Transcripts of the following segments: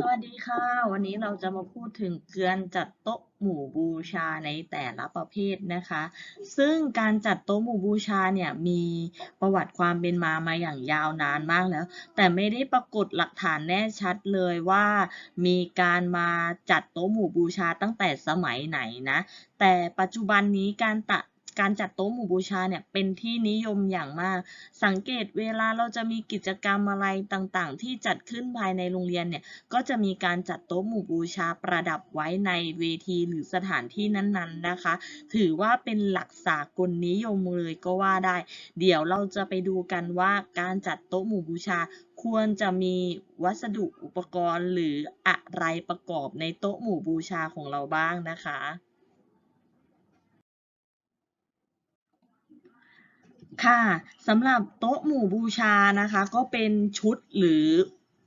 สวัสดีค่ะ วันนี้เราจะมาพูดถึงเการจัดโต๊ะหมู่บูชาในแต่ละประเภทนะคะ ซึ่งการจัดโต๊ะหมู่บูชาเนี่ยมีประวัติความเป็นมามาอย่างยาวนานมากแล้ว แต่ไม่ได้ปรากฏหลักฐานแน่ชัดเลยว่า มีการมาจัดโต๊ะหมู่บูชาตั้งแต่สมัยไหนนะ แต่ปัจจุบันนี้การตะ การจัดโต๊ะหมู่บูชาเนี่ยเป็นที่นิยมอย่างมาก สังเกตเวลาเราจะมีกิจกรรมอะไรต่างๆ ที่จัดขึ้นภายในโรงเรียนเนี่ยก็จะมีการจัดโต๊ะหมู่บูชาประดับไว้ในเวทีหรือสถานที่นั้นๆนะคะ ถือว่าเป็นหลักสากลนิยมเลยก็ว่าได้ เดี๋ยวเราจะไปดูกันว่าการจัดโต๊ะหมู่บูชาควรจะมีวัสดุอุปกรณ์หรืออะไรประกอบในโต๊ะหมู่บูชาของเราบ้างนะคะ ค่ะสำหรับโต๊ะหมู่บูชานะคะ ก็เป็นชุดหรือ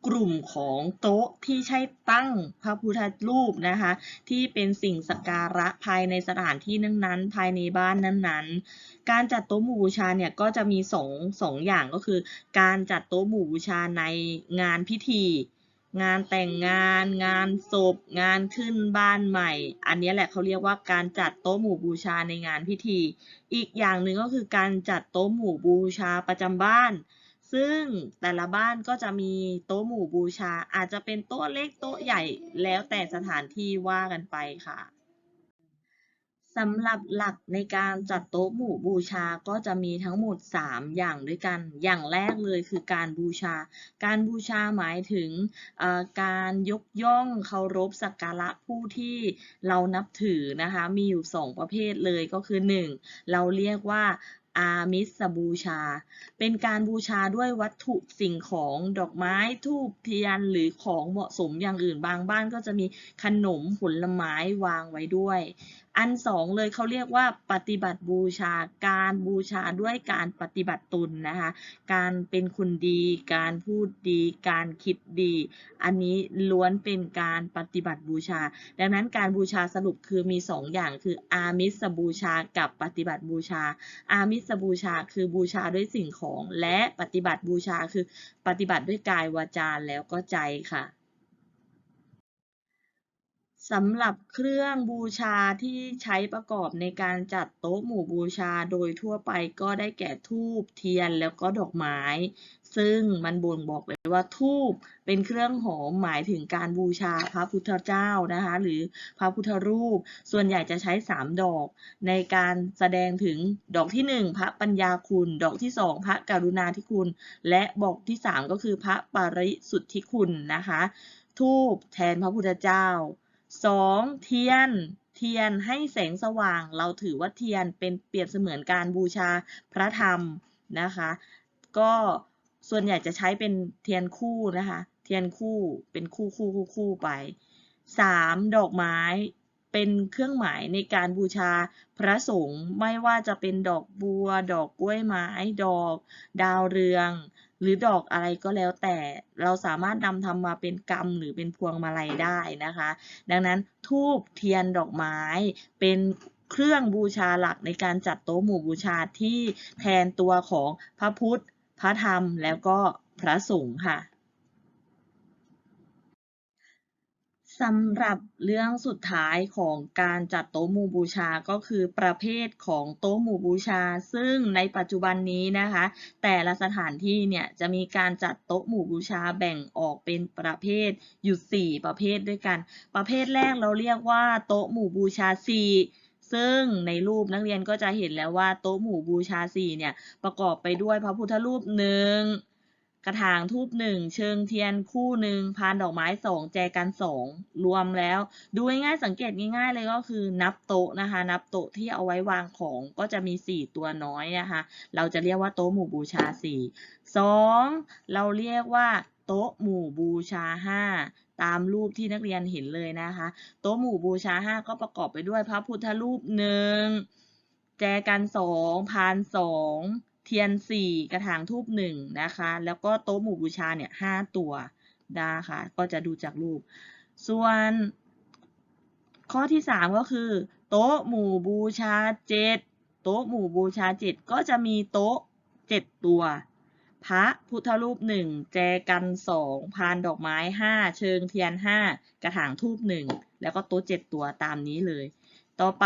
กลุ่มของโต๊ะที่ใช้ตั้งพระพุทธรูปนะคะ ที่เป็นสิ่งสักการะภายในสถานที่นั้นๆ ภายในบ้านนั้นๆ การจัดโต๊ะหมู่บูชาเนี่ยก็จะมีสองสองอย่างก็คือ การจัดโต๊ะหมู่บูชาในงานพิธี งานแต่งงาน งานศพ งานขึ้นบ้านใหม่ อันนี้แหละเขาเรียกว่าการจัดโต๊ะหมู่บูชาในงานพิธี อีกอย่างหนึ่งก็คือการจัดโต๊ะหมู่บูชาประจำบ้าน ซึ่งแต่ละบ้านก็จะมีโต๊ะหมู่บูชา อาจจะเป็นโต๊ะเล็กโต๊ะใหญ่แล้วแต่สถานที่ว่ากันไปค่ะ สำหรับหลักในการจัดโต๊ะหมู่บูชาก็จะมีทั้งหมด 3 อย่างด้วยกัน อย่างแรกเลยคือการบูชา การบูชาหมายถึงการยกย่องเคารพสักการะผู้ที่เรานับถือนะคะ มีอยู่ 2 ประเภทเลยก็คือ 1. เราเรียกว่าอามิสบูชา เป็นการบูชาด้วยวัตถุสิ่งของดอกไม้ทูบเทียนหรือของเหมาะสมอย่างอื่นบางบ้านก็จะมีขนมผลไม้วางไว้ด้วยอันสองเลยเขาเรียกว่าปฏิบัติบูชาการบูชาด้วยการปฏิบัติตนนะคะ การเป็นคนดี การพูดดี การคิดดี อันนี้ล้วนเป็นการปฏิบัติบูชา ดังนั้นการบูชาสรุปคือมี2ออย่างคืออามิสบูชากับปฏิบัติบูชา อามิสบูชาคือบูชาด้วยสิ่งของ และปฏิบัติบูชาคือปฏิบัติด้วยกายวาจาแล้วก็ใจค่ะ สำหรับเครื่องบูชาที่ใช้ประกอบในการจัดโต๊ะหมู่บูชาโดยทั่วไปก็ได้แก่ธูปเทียนแล้วก็ดอกไม้ ซึ่งมันบ่งบอกเลยว่าธูปเป็นเครื่องหอมหมายถึงการบูชาพระพุทธเจ้านะคะ หรือพระพุทธรูป ส่วนใหญ่จะใช้ 3 ดอก ในการแสดงถึงดอกที่ 1 พระปัญญาคุณ ดอกที่ 2 พระกรุณาธิคุณ และบอกที่ 3 ก็คือพระปริสุทธิคุณนะคะทูบแทนพระพุทธเจ้า สองเทียน เทียนให้แสงสว่าง เราถือว่าเทียนเป็นเปรียบเสมือนการบูชาพระธรรมนะคะ ก็ส่วนใหญ่จะใช้เป็นเทียนคู่นะคะ เทียนคู่เป็นคู่คู่คู่คู่ไปสามดอกไม้เป็นเครื่องหมายในการบูชาพระสงฆ์ไม่ว่าจะเป็นดอกบัว ดอกกล้วยไม้ ดอก ดาวเรือง หรือดอกอะไรก็แล้วแต่เราสามารถนำทำมาเป็นกำหรือเป็นพวงมาลัยได้นะคะ ดังนั้นทูบเทียนดอกไม้เป็นเครื่องบูชาหลักในการจัดโต๊ะหมู่บูชาที่แทนตัวของพระพุทธ พระธรรมแล้วก็พระสงฆ์ค่ะ สำหรับเรื่องสุดท้ายของการจัดโต๊ะหมู่บูชาก็คือประเภทของโต๊ะหมู่บูชา ซึ่งในปัจจุบันนี้นะคะ แต่ละสถานที่เนี่ยจะมีการจัดโต๊ะหมู่บูชาแบ่งออกเป็นประเภทอยู่ 4 ประเภทด้วยกัน ประเภทแรกเราเรียกว่าโต๊ะหมู่บูชา 4ซึ่งในรูปนักเรียนก็จะเห็นแล้วว่าโต๊ะหมู่บูชา4เนี่ยประกอบไปด้วยพระพุทธรูปหนึ่ง กระถางทูบหนึ่งเชิงเทียนคู่หนึ่งพานดอกไม้สองแจกันสองรวมแล้ว ดูง่ายๆสังเกตง่ายๆเลยก็คือนับโต๊ะนะคะ นับโต๊ะที่เอาไว้วางของก็จะมีสี่ตัวน้อยนะคะ เราจะเรียกว่าโต๊ะหมู่บูชาสี่สองเราเรียกว่าโต๊ะหมู่บูชาห้าตามรูปที่นักเรียนเห็นเลยนะคะ โต๊ะหมู่บูชาห้าก็ประกอบไปด้วยพระพุทธรูปหนึ่งแจกันสองพานสอง เทียนสี่กระถางทูบหนึ่งนะคะ แล้วก็โต๊ะหมู่บูชาเนี่ยห้าตัวนะคะก็จะดูจากรูป ส่วนข้อที่สามก็คือ โต๊ะหมู่บูชาเจ็ดโต๊ะหมู่บูชาเจ็ดก็จะมีโต๊ะเจ็ดตัว พระพุทธรูปหนึ่งแจกันสองพานดอกไม้ห้าเชิงเทียนห้ากระถางทูบหนึ่งแล้วก็โต๊ะเจ็ดตัวตามนี้เลย ต่อไป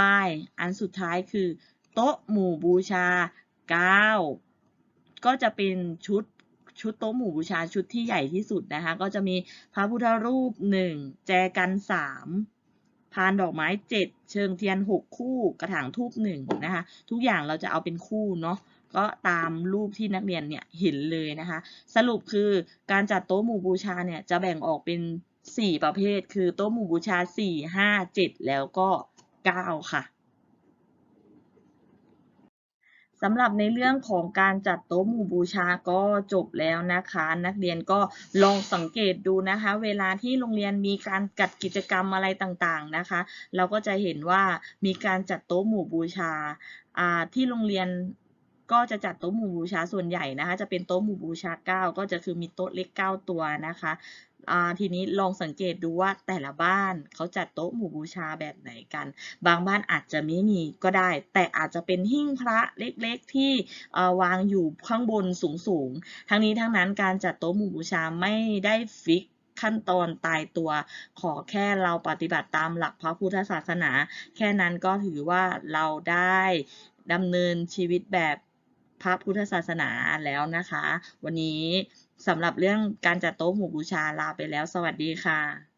อันสุดท้ายคือ โต๊ะหมู่บูชา เก้าก็จะเป็นชุดชุดโต๊ะหมู่บูชาชุดที่ใหญ่ที่สุดนะคะ ก็จะมีพระพุทธรูปหนึ่งแจกันสามพานดอกไม้เจ็ดเชิงเทียนหกคู่กระถางทูบหนึ่งนะคะ ทุกอย่างเราจะเอาเป็นคู่เนาะก็ตามรูปที่นักเรียนเนี่ยเห็นเลยนะคะ สรุปคือการจัดโต๊ะหมู่บูชาเนี่ยจะแบ่งออกเป็น 4 ประเภท คือโต๊ะหมู่บูชา 4 5 7 แล้วก็ 9 ค่ะ สำหรับในเรื่องของการจัดโต๊ะหมู่บูชาก็จบแล้วนะคะ นักเรียนก็ลองสังเกตดูนะคะ เวลาที่โรงเรียนมีการจัดกิจกรรมอะไรต่างๆนะคะ เราก็จะเห็นว่ามีการจัดโต๊ะหมู่บูชาที่โรงเรียนก็จะจัดโต๊ะหมู่บูชาส่วนใหญ่นะคะ จะเป็นโต๊ะหมู่บูชาเก้าก็จะคือมีโต๊ะเล็กเก้าตัวนะคะ ทีนี้ลองสังเกตดูว่าแต่ละบ้านเขาจัดโต๊ะหมู่บูชาแบบไหนกัน บางบ้านอาจจะไม่มีก็ได้ แต่อาจจะเป็นหิ้งพระเล็กๆ ที่วางอยู่ข้างบนสูงๆ ทั้งนี้ทั้งนั้นการจัดโต๊ะหมู่บูชาไม่ได้ฟิกขั้นตอนตายตัวขอแค่เราปฏิบัติตามหลักพระพุทธศาสนา แค่นั้นก็ถือว่าเราได้ดำเนินชีวิตแบบ พระพุทธศาสนาแล้วนะคะ วันนี้สำหรับเรื่องการจัดโต๊ะหมู่บูชาลาไปแล้ว สวัสดีค่ะ